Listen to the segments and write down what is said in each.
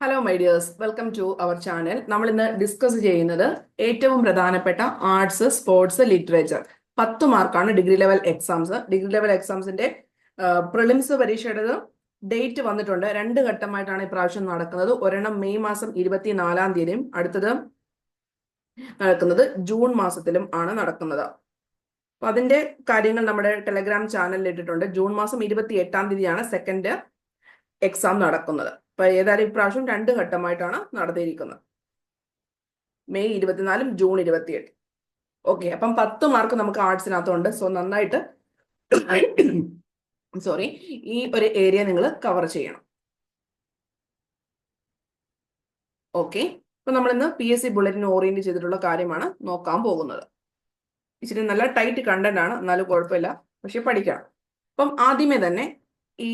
Hello my dears welcome to our channel നമ്മൾ ഇന്ന് discuss ചെയ്യുന്നത് ഏറ്റവും പ്രധാനപ്പെട്ട ആർട്സ് സ്പോർട്സ് ലിറ്ററേച്ചർ പത്ത് മാർക്കാണ് degree level exams degree level എക്സാംസിന്റെ prelims പരീക്ഷയുടെ ഡേറ്റ് വന്നിട്ടുണ്ട്. രണ്ട് ഘട്ടമായിട്ടാണ് ഈ പ്രാവശ്യം നടക്കുന്നത്. ഒരെണ്ണം മെയ് മാസം ഇരുപത്തിനാലാം തീയതിയും അടുത്തത് നടക്കുന്നത് ജൂൺ മാസത്തിലും ആണ് നടക്കുന്നത്. അപ്പൊ അതിന്റെ കാര്യങ്ങൾ നമ്മുടെ ടെലഗ്രാം ചാനലിൽ ഇട്ടിട്ടുണ്ട്. ജൂൺ മാസം ഇരുപത്തി എട്ടാം തീയതിയാണ് സെക്കൻഡ് എക്സാം നടക്കുന്നത്. ഏതായാലും ഇപ്രാവശ്യം രണ്ട് ഘട്ടമായിട്ടാണ് നടത്തിയിരിക്കുന്നത്. മെയ് ഇരുപത്തിനാലും ജൂൺ ഇരുപത്തിയെട്ട്. ഓക്കെ അപ്പം പത്ത് മാർക്ക് നമുക്ക് ആർട്സിനകത്തുണ്ട്. സോ നന്നായിട്ട് സോറി ഈ ഒരു ഏരിയ നിങ്ങൾ കവർ ചെയ്യണം. ഓക്കെ അപ്പൊ നമ്മൾ ഇന്ന് പി എസ് സി ബുള്ളറ്റിന് ഓറിയന്റ് ചെയ്തിട്ടുള്ള കാര്യമാണ് നോക്കാൻ പോകുന്നത്. ഇച്ചിരി നല്ല ടൈറ്റ് കണ്ടന്റ് ആണ് എന്നാലും കുഴപ്പമില്ല. പക്ഷെ പഠിക്കണം. അപ്പം ആദ്യമേ തന്നെ ഈ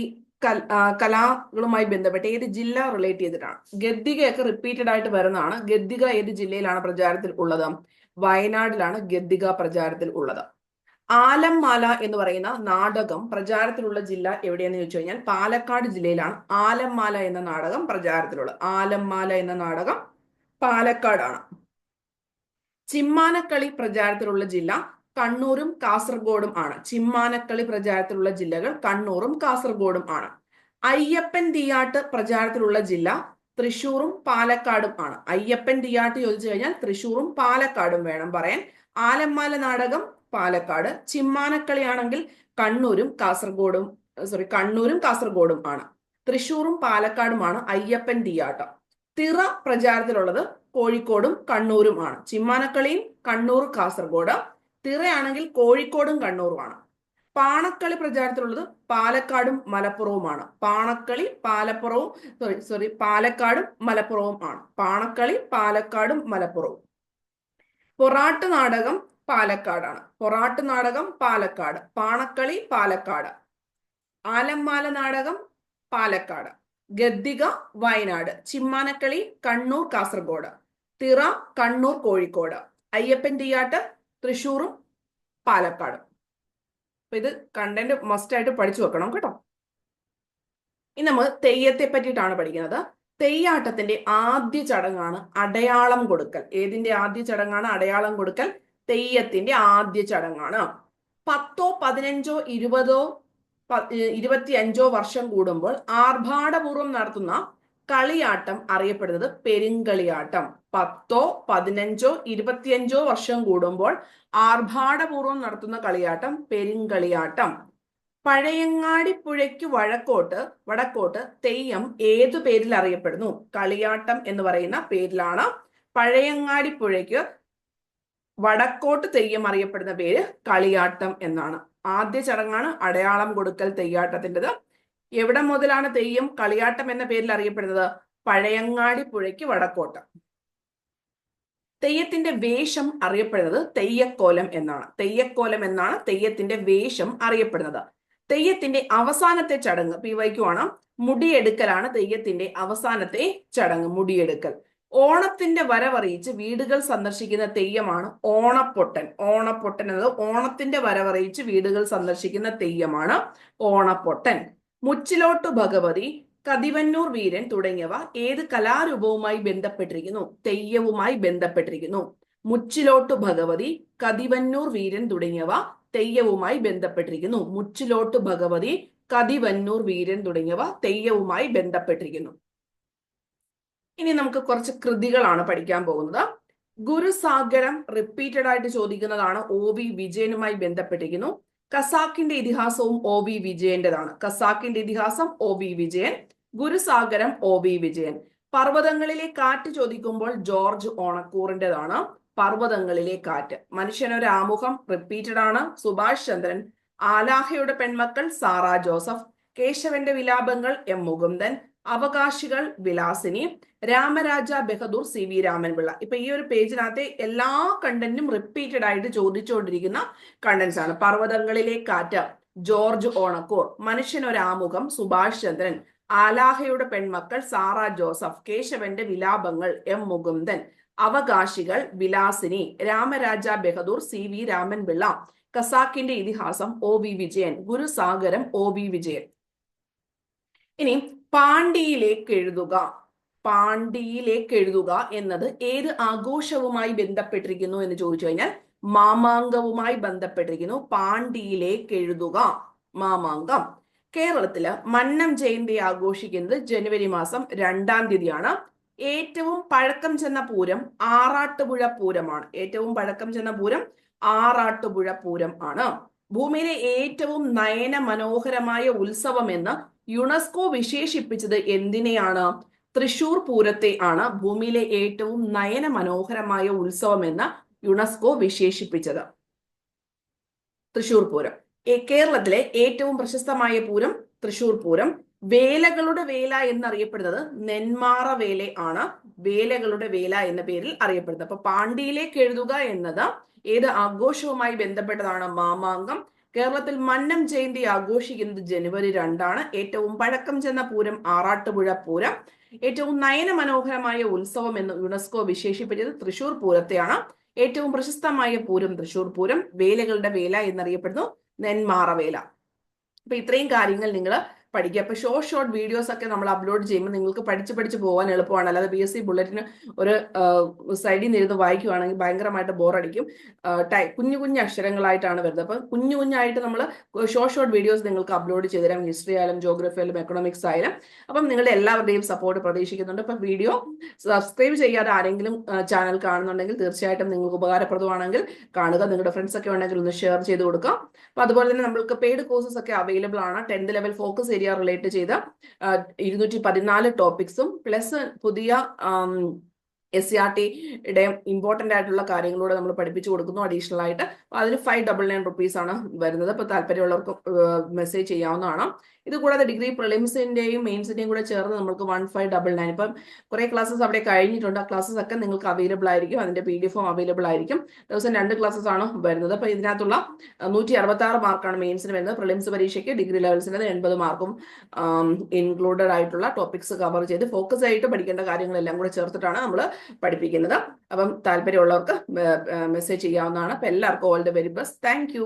കലാകളുമായി ബന്ധപ്പെട്ട് ഏത് ജില്ല റിലേറ്റ് ചെയ്തിട്ടാണ്? ഗദ്ദികയൊക്കെ റിപ്പീറ്റഡ് ആയിട്ട് വരുന്നതാണ്. ഗദ്ദിക ഏത് ജില്ലയിലാണ് പ്രചാരത്തിൽ ഉള്ളത്? വയനാടിലാണ് ഗദ്ദിക പ്രചാരത്തിൽ ഉള്ളത്. ആലംമാല എന്ന് പറയുന്ന നാടകം പ്രചാരത്തിലുള്ള ജില്ല എവിടെയെന്ന് ചോദിച്ചു കഴിഞ്ഞാൽ പാലക്കാട് ജില്ലയിലാണ് ആലംമാല എന്ന നാടകം പ്രചാരത്തിലുള്ളത്. ആലംമാല എന്ന നാടകം പാലക്കാടാണ്. ചിമ്മാനക്കളി പ്രചാരത്തിലുള്ള ജില്ല കണ്ണൂരും കാസർഗോഡും ആണ്. ചിമ്മാനക്കളി പ്രചാരത്തിലുള്ള ജില്ലകൾ കണ്ണൂരും കാസർഗോഡും ആണ്. അയ്യപ്പൻ തീയാട്ട് പ്രചാരത്തിലുള്ള ജില്ല തൃശൂറും പാലക്കാടും ആണ്. അയ്യപ്പൻ തീയാട്ട് ചോദിച്ചു കഴിഞ്ഞാൽ തൃശൂറും പാലക്കാടും വേണം പറയാൻ. ആലമ്മാല നാടകം പാലക്കാട്. ചിമ്മാനക്കളിയാണെങ്കിൽ കണ്ണൂരും കാസർഗോഡും സോറി കണ്ണൂരും കാസർഗോഡും ആണ്. തൃശൂറും പാലക്കാടുമാണ് അയ്യപ്പൻ തീയാട്ടം. തിറ പ്രചാരത്തിലുള്ളത് കോഴിക്കോടും കണ്ണൂരും ആണ്. ചിമ്മാനക്കളിയും കണ്ണൂർ കാസർഗോഡ് തിറയാണെങ്കിൽ കോഴിക്കോടും കണ്ണൂറുമാണ്. പാണക്കളി പ്രചാരത്തിലുള്ളത് പാലക്കാടും മലപ്പുറവുമാണ്. പാണക്കളി പാലപ്പുറവും സോറി സോറി പാലക്കാടും മലപ്പുറവും ആണ്. പാണക്കളി പാലക്കാടും മലപ്പുറവും. പൊറാട്ട് നാടകം പാലക്കാടാണ്. പൊറാട്ട് നാടകം പാലക്കാട്. പാണക്കളി പാലക്കാട്. ആലമ്മാല നാടകം പാലക്കാട്. ഗദ്ദിക വയനാട്. ചിമ്മാനക്കളി കണ്ണൂർ കാസർഗോഡ്. തിറ കണ്ണൂർ കോഴിക്കോട്. അയ്യപ്പൻ തീയാട്ട് തൃശ്ശൂറും പാലക്കാടും. അപ്പൊ ഇത് കണ്ടന്റ് മസ്റ്റ് ആയിട്ട് പഠിച്ചു വെക്കണം കേട്ടോ. ഇനി നമ്മൾ തെയ്യത്തെ പറ്റിയിട്ടാണ് പഠിക്കുന്നത്. തെയ്യാട്ടത്തിന്റെ ആദ്യ ചടങ്ങാണ് അടയാളം കൊടുക്കൽ. ഏതിന്റെ ആദ്യ ചടങ്ങാണ് അടയാളം കൊടുക്കൽ? തെയ്യത്തിന്റെ ആദ്യ ചടങ്ങാണ്. പത്തോ പതിനഞ്ചോ ഇരുപതോ ഇരുപത്തിയഞ്ചോ വർഷം കൂടുമ്പോൾ ആർഭാടപൂർവം നടത്തുന്ന കളിയാട്ടം അറിയപ്പെടുന്നത് പെരുങ്കളിയാട്ടം. പത്തോ പതിനഞ്ചോ ഇരുപത്തിയഞ്ചോ വർഷം കൂടുമ്പോൾ ആർഭാടപൂർവം നടത്തുന്ന കളിയാട്ടം പെരുങ്കളിയാട്ടം. പഴയങ്ങാടി പുഴയ്ക്ക് വഴക്കോട്ട് വടക്കോട്ട് തെയ്യം ഏതു പേരിൽ അറിയപ്പെടുന്നു? കളിയാട്ടം എന്ന് പറയുന്ന പേരിലാണ്. പഴയങ്ങാടി പുഴയ്ക്ക് വടക്കോട്ട് തെയ്യം അറിയപ്പെടുന്ന പേര് കളിയാട്ടം എന്നാണ്. ആദ്യ ചടങ്ങാണ് അടയാളം കൊടുക്കൽ തെയ്യാട്ടത്തിന്റെത്. എവിടെ മുതലാണ് തെയ്യം കളിയാട്ടം എന്ന പേരിൽ അറിയപ്പെടുന്നത്? പഴയങ്ങാടി പുഴയ്ക്ക് വടക്കോട്ട്. തെയ്യത്തിന്റെ വേഷം അറിയപ്പെടുന്നത് തെയ്യക്കോലം എന്നാണ്. തെയ്യക്കോലം എന്നാണ് തെയ്യത്തിന്റെ വേഷം അറിയപ്പെടുന്നത്. തെയ്യത്തിന്റെ അവസാനത്തെ ചടങ്ങ് പി വൈക്കുവാണ് മുടിയെടുക്കലാണ് തെയ്യത്തിന്റെ അവസാനത്തെ ചടങ്ങ് മുടിയെടുക്കൽ. ഓണത്തിന്റെ വരവറിയിച്ച് വീടുകൾ സന്ദർശിക്കുന്ന തെയ്യമാണ് ഓണപ്പൊട്ടൻ. ഓണപ്പൊട്ടൻ എന്നത് ഓണത്തിന്റെ വരവറിയിച്ച് വീടുകൾ സന്ദർശിക്കുന്ന തെയ്യമാണ് ഓണപ്പൊട്ടൻ. മുച്ചിലോട്ടു ഭഗവതി കതിവന്നൂർ വീരൻ തുടങ്ങിയവ ഏത് കലാരൂപവുമായി ബന്ധപ്പെട്ടിരിക്കുന്നു? തെയ്യവുമായി ബന്ധപ്പെട്ടിരിക്കുന്നു. മുച്ചിലോട്ടു ഭഗവതി കതിവന്നൂർ വീരൻ തുടങ്ങിയവ തെയ്യവുമായി ബന്ധപ്പെട്ടിരിക്കുന്നു. മുച്ചിലോട്ടു ഭഗവതി കതിവന്നൂർ വീരൻ തുടങ്ങിയവ തെയ്യവുമായി ബന്ധപ്പെട്ടിരിക്കുന്നു. ഇനി നമുക്ക് കുറച്ച് കൃതികളാണ് പഠിക്കാൻ പോകുന്നത്. ഗുരുസാഗരം റിപ്പീറ്റഡ് ആയിട്ട് ചോദിക്കുന്നതാണ്. ഒ വി വിജയനുമായി ബന്ധപ്പെട്ടിരിക്കുന്നു. കസാക്കിന്റെ ഇതിഹാസവും ഒ വി വിജയന്റേതാണ്. കസാക്കിന്റെ ഇതിഹാസം O V Vijayan Gurusagaram O V Vijayan. പർവതങ്ങളിലെ കാറ്റ് ചോദിക്കുമ്പോൾ ജോർജ് ഓണക്കൂറിന്റെതാണ് പർവതങ്ങളിലെ കാറ്റ്. മനുഷ്യനൊരു ആമുഖം റിപ്പീറ്റഡ് ആണ്. സുഭാഷ് ചന്ദ്രൻ ആലാഹയുടെ പെൺമക്കൾ സാറ ജോസഫ് കേശവന്റെ വിലാപങ്ങൾ എം മുകുന്ദൻ അവകാശികൾ വിലാസിനി രാമരാജ ബഹദൂർ സി വി രാമൻപിള്ള. ഇപ്പൊ ഈ ഒരു പേജിനകത്തെ എല്ലാ കണ്ടന്റും റിപ്പീറ്റഡ് ആയിട്ട് ചോദിച്ചുകൊണ്ടിരിക്കുന്ന കണ്ടന്റ്സ് ആണ്. പർവതങ്ങളിലെ കാറ്റ് ജോർജ് ഓണക്കൂർ മനുഷ്യനൊരാമുഖം സുഭാഷ് ചന്ദ്രൻ ആലാഹയുടെ പെൺമക്കൾ സാറ ജോസഫ് കേശവന്റെ വിലാപങ്ങൾ എം മുകുന്ദൻ അവകാശികൾ വിലാസിനി രാമരാജ ബഹദൂർ സി വി രാമൻപിള്ള കസാക്കിന്റെ ഇതിഹാസം O V Vijayan Gurusagaram O V Vijayan. ഇനി പാണ്ഡിയിലേക്ക് എഴുതുക പാണ്ഡിയിലേക്ക് എഴുതുക എന്നത് ഏത് ആഘോഷവുമായി ബന്ധപ്പെട്ടിരിക്കുന്നു എന്ന് ചോദിച്ചു കഴിഞ്ഞാൽ മാമാങ്കവുമായി ബന്ധപ്പെട്ടിരിക്കുന്നു. പാണ്ഡിയിലേക്ക് എഴുതുക മാമാങ്കം. കേരളത്തിൽ മന്നം ജയന്തി ആഘോഷിക്കുന്നത് ജനുവരി മാസം രണ്ടാം തീയതിയാണ്. ഏറ്റവും പഴക്കം ചെന്ന പൂരം ആറാട്ടുപുഴ പൂരമാണ്. ഏറ്റവും പഴക്കം ചെന്ന പൂരം ആറാട്ടുപുഴ പൂരം ആണ്. ഭൂമിയിലെ ഏറ്റവും നയന മനോഹരമായ ഉത്സവം എന്ന് യുനെസ്കോ വിശേഷിപ്പിച്ചത് എന്തിനെയാണ്? തൃശൂർ പൂരത്തെ ആണ് ഭൂമിയിലെ ഏറ്റവും നയന മനോഹരമായ ഉത്സവം എന്ന് യുനെസ്കോ വിശേഷിപ്പിച്ചത്. തൃശൂർ പൂരം. കേരളത്തിലെ ഏറ്റവും പ്രശസ്തമായ പൂരം തൃശൂർ പൂരം. വേലകളുടെ വേല എന്നറിയപ്പെടുന്നത് നെന്മാറ വേല ആണ്. വേലകളുടെ വേല എന്ന പേരിൽ അറിയപ്പെടുന്നത്. അപ്പൊ പാണ്ഡിയിലേക്ക് എഴുതുക എന്നത് ഏത് ആഘോഷവുമായി ബന്ധപ്പെട്ടതാണ്? മാമാങ്കം കേരളത്തിൽ മന്നം ജയന്തി ആഘോഷിക്കുന്നത് ജനുവരി രണ്ടാണ്. ഏറ്റവും പഴക്കം ചെന്ന പൂരം ആറാട്ടുപുഴ പൂരം. ഏറ്റവും നയന മനോഹരമായ ഉത്സവം എന്ന് യുനെസ്കോ വിശേഷിപ്പിച്ചത് തൃശൂർ പൂരത്തെയാണ്. ഏറ്റവും പ്രശസ്തമായ പൂരം തൃശൂർ പൂരം. വേലകളുടെ വേല എന്നറിയപ്പെടുന്നു. നെന്മാറ വേല. അപ്പൊ ഇത്രയും കാര്യങ്ങൾ നിങ്ങൾ പഠിക്കുക അപ്പൊ ഷോർട്ട് ഷോർട്ട് വീഡിയോസ് ഒക്കെ നമ്മൾ അപ്ലോഡ് ചെയ്യുമ്പോൾ നിങ്ങൾക്ക് പഠിച്ച് പഠിച്ച് പോകാൻ എളുപ്പമാണ്. അല്ലാതെ ബി എസ് സി ബുള്ളറ്റിന് ഒരു സൈഡിൽ നിന്ന് ഇരുന്ന് വായിക്കുവാണെങ്കിൽ ഭയങ്കരമായിട്ട് ബോറടിക്കും ടൈ കുഞ്ഞു കുഞ്ഞു അക്ഷരങ്ങളായിട്ടാണ് വരുന്നത്. അപ്പം കുഞ്ഞു കുഞ്ഞായിട്ട് നമ്മൾ ഷോർട്ട് ഷോർട്ട് വീഡിയോസ് നിങ്ങൾക്ക് അപ്ലോഡ് ചെയ്തു തരാം. ഹിസ്റ്ററി ആയാലും ജോഗ്രഫി ആയാലും എക്കണോമിക്സ് ആയാലും. അപ്പം നിങ്ങളുടെ എല്ലാവരുടെയും സപ്പോർട്ട് പ്രതീക്ഷിക്കുന്നുണ്ട്. അപ്പം വീഡിയോ സബ്സ്ക്രൈബ് ചെയ്യാതെ ആരെങ്കിലും ചാനൽ കാണുന്നുണ്ടെങ്കിൽ തീർച്ചയായിട്ടും നിങ്ങൾക്ക് ഉപകാരപ്രദമാണെങ്കിൽ കാണുക. നിങ്ങളുടെ ഫ്രണ്ട്സ് ഒക്കെ ഉണ്ടെങ്കിൽ ഒന്ന് ഷെയർ ചെയ്ത് കൊടുക്കുക അപ്പൊ അതുപോലെ തന്നെ നമ്മൾക്ക് പെയ്ഡ് കോഴ്സസ് ഒക്കെ അവൈലബിൾ ആണ്. Tenth level focus area relate ചെയ്ത ഇരുന്നൂറ്റി പതിനാല് ടോപ്പിക്സും പ്ലസ് പുതിയ എസ് സി ആർ ടിയുടെ ഇമ്പോർട്ടന്റ് ആയിട്ടുള്ള കാര്യങ്ങളൂടെ നമ്മൾ പഠിപ്പിച്ചു കൊടുക്കുന്നു അഡീഷണൽ ആയിട്ട്. അതിന് ഫൈവ് ഡബിൾ നയൻ റുപ്പീസ് ആണ് വരുന്നത്. അപ്പോൾ താല്പര്യമുള്ളവർക്ക് മെസ്സേജ് ചെയ്യാവുന്നതാണ്. ഇത് കൂടാതെ ഡിഗ്രി പ്രിലിംസിന്റെയും മെയിൻസിന്റെയും കൂടെ ചേർന്ന് നമുക്ക് വൺ ഫൈവ് ഡബിൾ നയൻ ഇപ്പം കുറെ ക്ലാസ്സസ് അവിടെ കഴിഞ്ഞിട്ടുണ്ട്. ആ ക്ലാസ്സസ് ഒക്കെ നിങ്ങൾക്ക് അവൈലബിൾ ആയിരിക്കും. അതിന്റെ പി ഡി എഫും അവൈലബിൾ ആയിരിക്കും. ദിവസം രണ്ട് ക്ലാസ്സസ് ആണ് വരുന്നത്. അപ്പോൾ ഇതിനകത്തുള്ള നൂറ്റി അറുപത്തി ആറ് മാർക്കാണ് മെയിൻസിന് വരുന്നത്. പ്രിലിംസ് പരീക്ഷയ്ക്ക് ഡിഗ്രി ലെവൽസിന് എൺപത് മാർക്കും ഇൻക്ലൂഡഡ് ആയിട്ടുള്ള ടോപ്പിക്സ് കവർ ചെയ്ത് ഫോക്കസ് ആയിട്ട് പഠിക്കേണ്ട കാര്യങ്ങളെല്ലാം കൂടെ ചേർത്തിട്ടാണ് നമ്മൾ പഠിപ്പിക്കുന്നത്. അപ്പം താല്പര്യമുള്ളവർക്ക് മെസ്സേജ് ചെയ്യാവുന്നതാണ്. അപ്പൊ എല്ലാവർക്കും all the very best thank